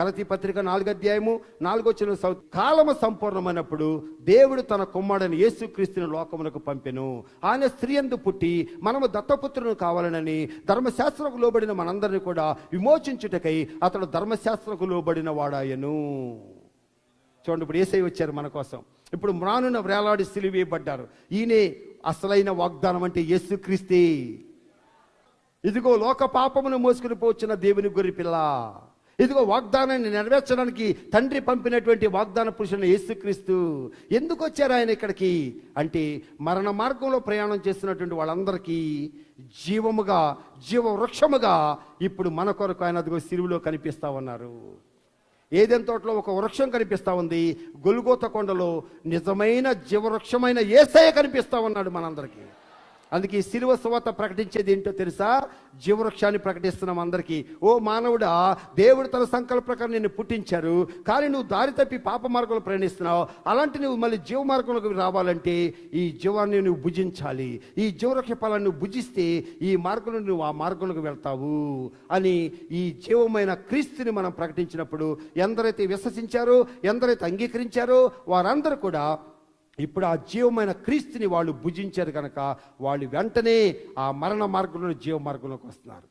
గలతీ పత్రిక నాలుగు అధ్యాయము నాలుగొచ్చిన సౌ కాలము సంపూర్ణమైనప్పుడు దేవుడు తన కుమ్మడని యేసుక్రీస్తుని లోకమునకు పంపెను. ఆయన స్త్రీ ఎందు పుట్టి మనము దత్తపుత్రులను కావాలనని ధర్మశాస్త్రకు లోబడిన మనందరినీ కూడా విమోచించుటకై అతడు ధర్మశాస్త్రకు లోబడిన వాడాయను. చూడండి ఇప్పుడు ఏసై వచ్చారు మన కోసం. ఇప్పుడు మ్రానున వేలాడి సిలివేయబడ్డారు ఈయనే అసలైన వాగ్దానం అంటే యేసుక్రీస్తే. ఇదిగో లోక పాపమును మోసుకుని పోవచ్చిన దేవుని గురి పిల్ల ఇదిగో వాగ్దానాన్ని నెరవేర్చడానికి తండ్రి పంపినటువంటి వాగ్దాన పురుషుని యేసుక్రీస్తు ఎందుకు వచ్చారు ఆయన ఇక్కడికి? అంటే మరణ మార్గంలో ప్రయాణం చేస్తున్నటువంటి వాళ్ళందరికీ జీవముగా జీవ వృక్షముగా ఇప్పుడు మన కొరకు ఆయన అదిగో సిరువులో కనిపిస్తా ఉన్నారు. ఏదెన్ తోటలో ఒక వృక్షం కనిపిస్తా ఉంది? గొలుగోత కొండలో నిజమైన జీవవృక్షమైన ఏసయ కనిపిస్తా ఉన్నాడు మనందరికీ. అందుకే ఈ శిలువ సువాత ప్రకటించేది ఏంటో తెలుసా? జీవవృక్షాన్ని ప్రకటిస్తున్నాం అందరికీ. ఓ మానవుడా దేవుడు తన సంకల్ప ప్రకారం నిన్ను పుట్టించారు. కానీ నువ్వు దారి తప్పి పాప మార్గంలో ప్రయాణిస్తున్నావు. అలాంటి నువ్వు మళ్ళీ జీవ మార్గంలోకి రావాలంటే ఈ జీవాన్ని నువ్వు భుజించాలి. ఈ జీవవృక్ష ఫలాన్ని నువ్వు భుజిస్తే ఈ మార్గంలో నువ్వు ఆ మార్గంలోకి వెళ్తావు అని ఈ జీవమైన క్రీస్తుని మనం ప్రకటించినప్పుడు ఎందరైతే విశ్వసించారో ఎందరైతే అంగీకరించారో వారందరూ కూడా ఇప్పుడు ఆ జీవమైన క్రీస్తుని వాళ్ళు భుజించారు కనుక వాళ్ళు వెంటనే ఆ మరణ మార్గంలో జీవ మార్గంలోకి వస్తున్నారు.